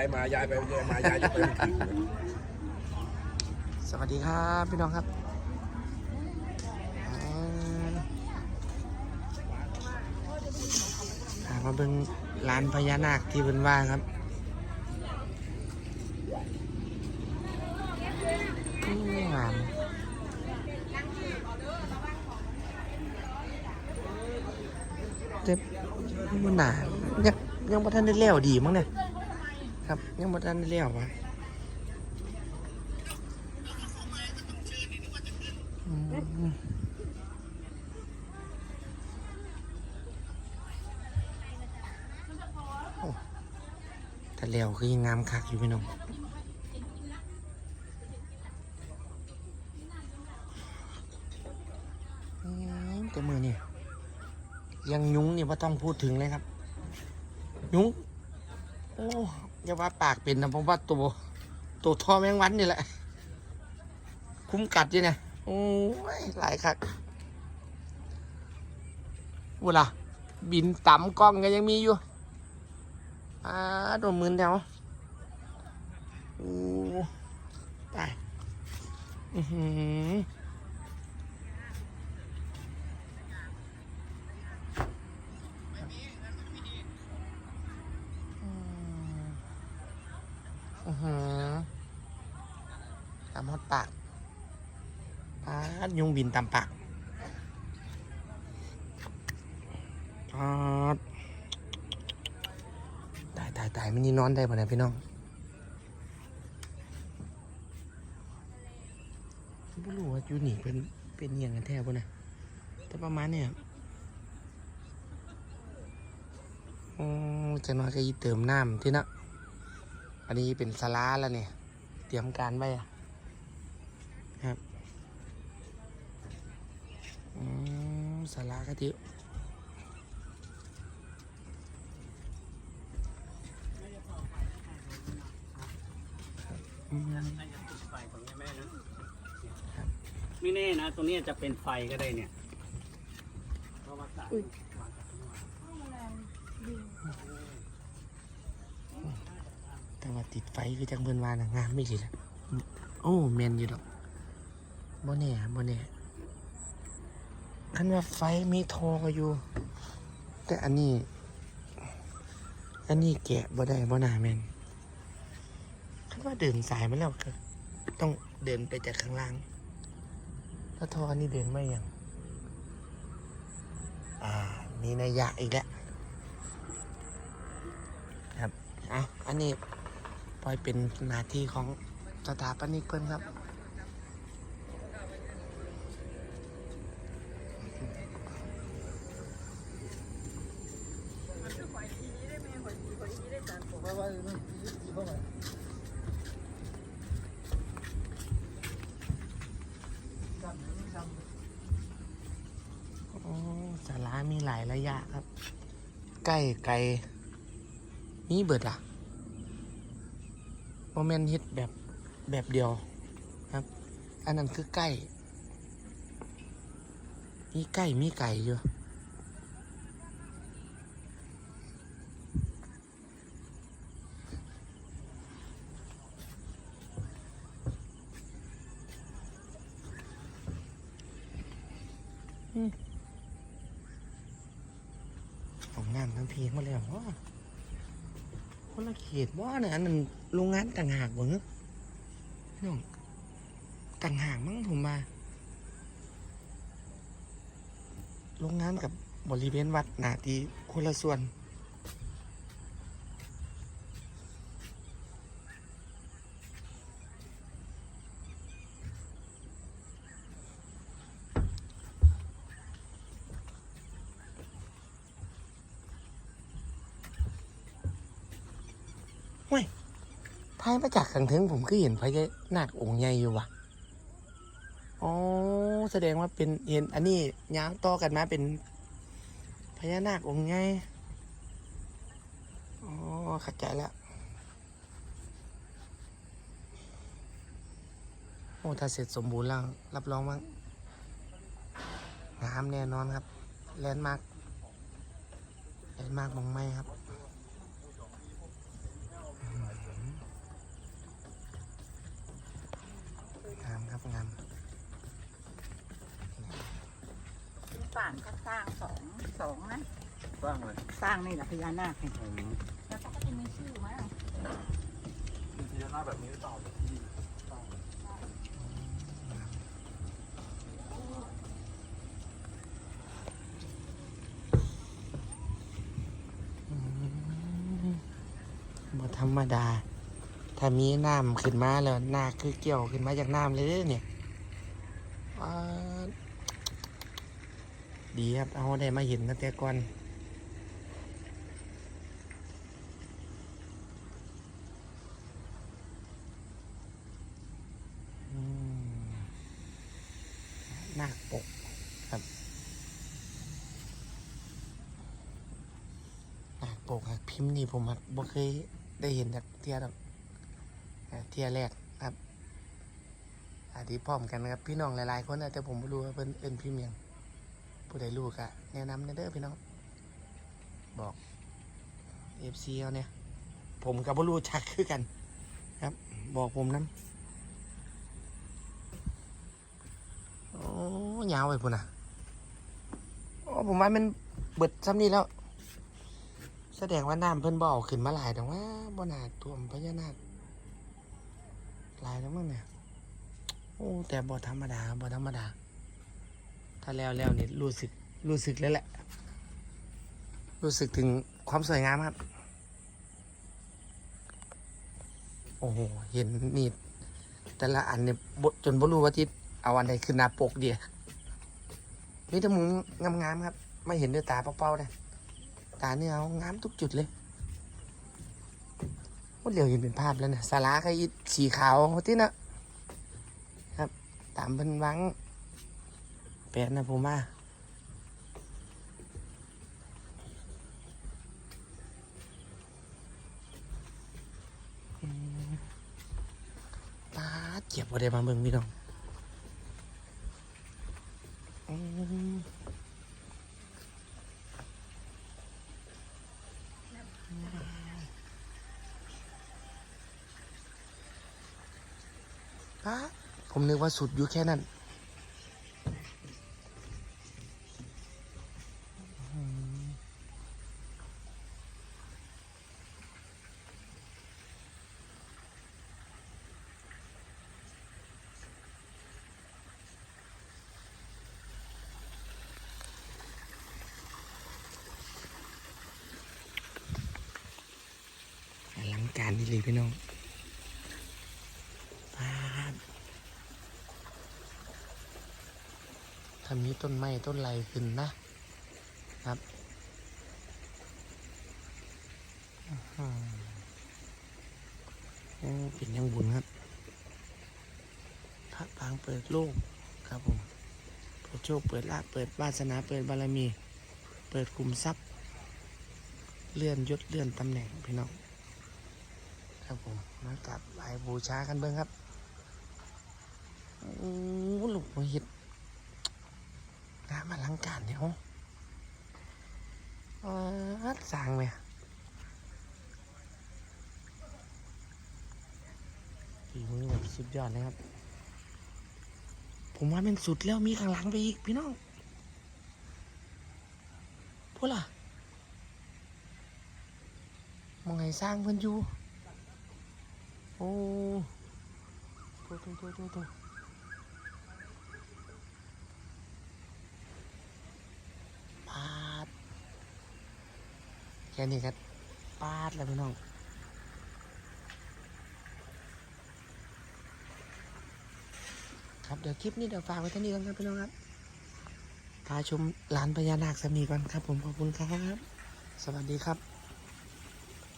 ายมายายไปยายมายายไปสวัสดีครับพี่น้องครับมาเบิ่งร้านพญานาคที่เพิ่นว่าครับอืมงามเจ็บมันหนายังยังบ่ทันได้แล้วดีมั้งเนี่ย ครับ ยังบ่ทันได้แล้ววะแต่แล้วคือยังงามคักอยู่พี่น้องอืมแต่มือนี่ยังยุ้งนี่ว่าต้องพูดถึงเลยครับ ยุ้ง โอ้ อย่าว่าปากเป็นนะเพราะว่าตัวตัวท่อแมงวันนี่แหละ คุ้มกัดยู่เนี่ยโอ้ยหลายคักเวลาบินต่ำกล้องก็ยังมีอยู่อ่าโดนมือแถวโอ้ตายอือหือ อือหือตามฮอดปากปาดยุงบินตามปากปาดตายตายตายไมันนี่นอนได้ปะเนี่ยพี่น้องไม่รู้ว่าอยู่นี่เป็นเป็นเอียงกันแท้ปะเนี่ยแต่ประมาณเนี่ยโอ้จะนอยก็ยีเติมน้ำที่นะ อันนี้เป็นสลาแล้วเนี่ย เตรียมการไว้อะครับอืมสาระกะทิอืมน่าจะติดไฟตรงนี้แม่นะไม่แน่นะตรงนี้จะเป็นไฟก็ได้เนี่ยเพราะว่าสายวางกับข้างล่าง แต่ว่าติดไฟคือจังเพิ่นว่านะงามไม่สิละโอ้แมนอยู่ดอกบ่แน่บ่แน่คันว่าไฟมีทออยู่ แต่อันนี้ อันนี้แกะบ่ได้บ่น่าแมนคันว่าเดินสายมาแล้วก็ต้องเดินไปจากข้างล่างแล้วทออันนี้เดินไม่ยังอ่ามีนัยยะอีกแล้วครับอะอันนี้ ปล่อยเป็นหน้าที่ของสถาปนิกเพิ่นครับโอ้สารามีหลายระยะครับ ใกล้ไกลมีเบิดอะ โมเมนต์ฮิตแบบแบบเดียวครับ อันนั้นคือใกล้มีใกล้มีไก่อยู่ของงานทั้งพีมาแล้วว่า คนละเขตว่าเนี่ยอันนั้นโรงงานต่างหากบ่เนอะน้องต่างหากมั้งผมมาโรงงานกับบริเวณวัดหนาทีคนละส่วน ทายมาจากขังเทิงผมก็เห็นพญานาคองค์ใหญ่อยู่วะอ๋อแสดงว่าเป็นเห็นอันนี้ยาวต่อกันมาเป็นพญานาคองค์ใหญ่อ๋อเข้าใจแล้วโอ้ถ้าเสร็จสมบูรณ์แล้ว รับรองว่างามแน่นอนครับ แลนด์มาร์คแลนด์มาร์คมองไม่ครับ ครับงามป่านก็สร้างสองสองนะบ้างเลยสร้างนี่แหละพญานาคเนี่ยอืมแล้วเขาก็จะมีชื่อมั้งเป็นพญานาคแบบนี้หรือเปล่าแบบที่สร้างอืมบ่ธรรมดา ถ้ามีน้ำขึ้นมาแล้วนาคือเกี่ยวขึ้นมาจากน้ำเลยเนี่ยดีครับ เอาได้มาเห็นตั้งแต่ก่อนอืมนาคปกครับนาคปกครับพิมพ์นี่ผมครับบ่เคยได้เห็นจากเทียดอกอ่า เทียแรกครับอาทิพร้อมกันนะครับ พี่น้องหลายๆคนแต่ผมไม่รู้ว่าเพิ่นเอินพิมพ์หยังผู้ใดรู้ก็แนะนำแนะเด้อพี่น้อง บอกเอฟซีเอาเนี่ย ผมกับบ่รู้จักคือกัน ครับ บอกผมน้ำโอ้ยาวไปพุ่นอะโอ้ผมว่ามันเบิดซ้ำนี่แล้ว แสดงว่าน้ำเพิ่นบ่อขึ้นมาหลายแต่ว่าบ่นาท่วมพญานาค หลายแล้วมั้งเนี่ย โอ้ แต่บ่ธรรมดาบ่ธรรมดา ถ้าแล้วแล้วนี่รู้สึกรู้สึกแล้วแหละ รู้สึกถึงความสวยงามครับ โอ้โห เห็นนี่แต่ละอันเนี่ยบจนบ่รู้ว่าที่เอาอันใดขึ้นหน้าปกเดียมีแต่มุงงามๆครับ ไม่เห็นด้วยตาเปล่าๆเลยตาเนี่ยเอางามทุกจุดเลย ว่าเดียวเห็นเป็นภาพแล้วนะสาระไข่สีขาวที่นะครับ ตามเป็นวังแปดนะผมว่าอืมตาเจ็บว่ได้มาเบิ่งพี่น้องอืม ป้าผมนึกว่าสุดอยู่แค่นั้นอลังการนี่เลยพี่น้องป้าด ถ้ามีต้นไม้ต้นไรขึ้นนะครับอือหือโอ้เป็นยังบุญครับพระปางเปิดโลกครับผมเปิดโชคเปิดลาภเปิดวาสนาเปิดบารมี เปิดคุมทรัพย์ เลื่อนยศเลื่อนตำแหน่งพี่น้องครับผมมากราบไหว้บูชากันเบิ้งครับโอ้หลุกมาเห็ด งานมาลังการเนี่ยโอ้อัดสร้างไหมฝีมือแบบสุดยอดเลยครับ ผมว่ามันสุดแล้วมีข้างหลังไปอีกพี่น้องพวกล่ะมองไงสร้างเพิ่อนอยู่ โอ้โตัวตัวตัวตัวตัว ปาด แค่นี้ครับปาดแล้วพี่น้องครับเดี๋ยวคลิปนี้เดี๋ยวฝากไว้เท่านี้ก่อนครับพี่น้องครับพาชมลานพญานาคสมีก่อนครับ ผมขอบคุณครับ สวัสดีครับ